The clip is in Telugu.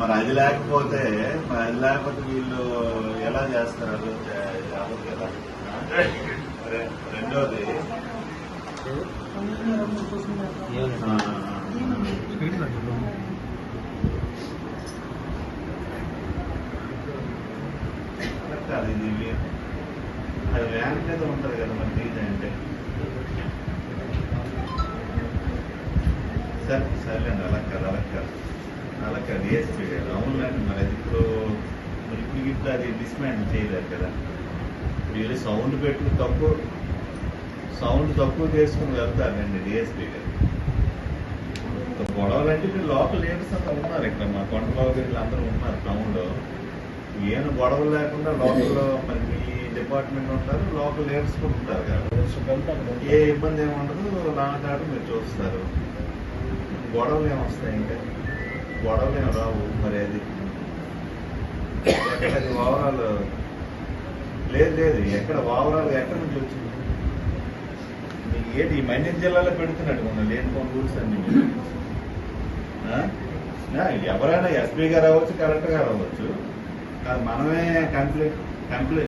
మరి అది లేకపోతే మరి అది లేకపోతే వీళ్ళు ఎలా చేస్తారు? అది కదా రెండోది. కాదు ఇది అది వ్యాన్ మీద ఉంటుంది కదా మరి డీజే అంటే. సరే సరేలేండి అలా కాదు అలా కాదు. డిఎస్పీ గారు అవునులేండి మరి అది ఇప్పుడు మరి ఇప్పుడు ఇప్పుడు అది డిస్మాండ్ చేయలేరు కదా. వీళ్ళు సౌండ్ పెట్టుకుని తక్కువ సౌండ్ తక్కువ చేసుకుని వెళ్తారండి డిఎస్పీ గారు. గొడవలంటే గొడవలు అంటే మీరు లోపల లీడర్స్ అంతా ఉన్నారు ఇక్కడ. మా కొండబాబు వీళ్ళు అందరూ ఉన్నారు టౌన్లో ఏం గొడవలు లేకుండా లోకల్ మరి మీ డిపార్ట్మెంట్ ఉంటారు లోకల్ లీడర్స్ కూడా ఉంటారు కదా. ఏ ఇబ్బంది ఏమి ఉండదు లాంగ్ మీరు చూస్తారు. గొడవలు ఏమి వస్తాయి ఇంకా? గొడవలు రావు మరి అది. ఎక్కడ అది వావరాలు లేదు లేదు. ఎక్కడ వావరాలు ఎక్కడ నుంచి వచ్చింది? మీకు ఏంటి ఈ మండ్యం జిల్లాలో పెడుతున్నట్టు మొన్న లేని రూల్స్ అన్ని. ఎవరైనా ఎస్పీ గారు అవ్వచ్చు కలెక్టర్ గారు అవ్వచ్చు. మనమే కంప్లైంట్ కంప్లైంట్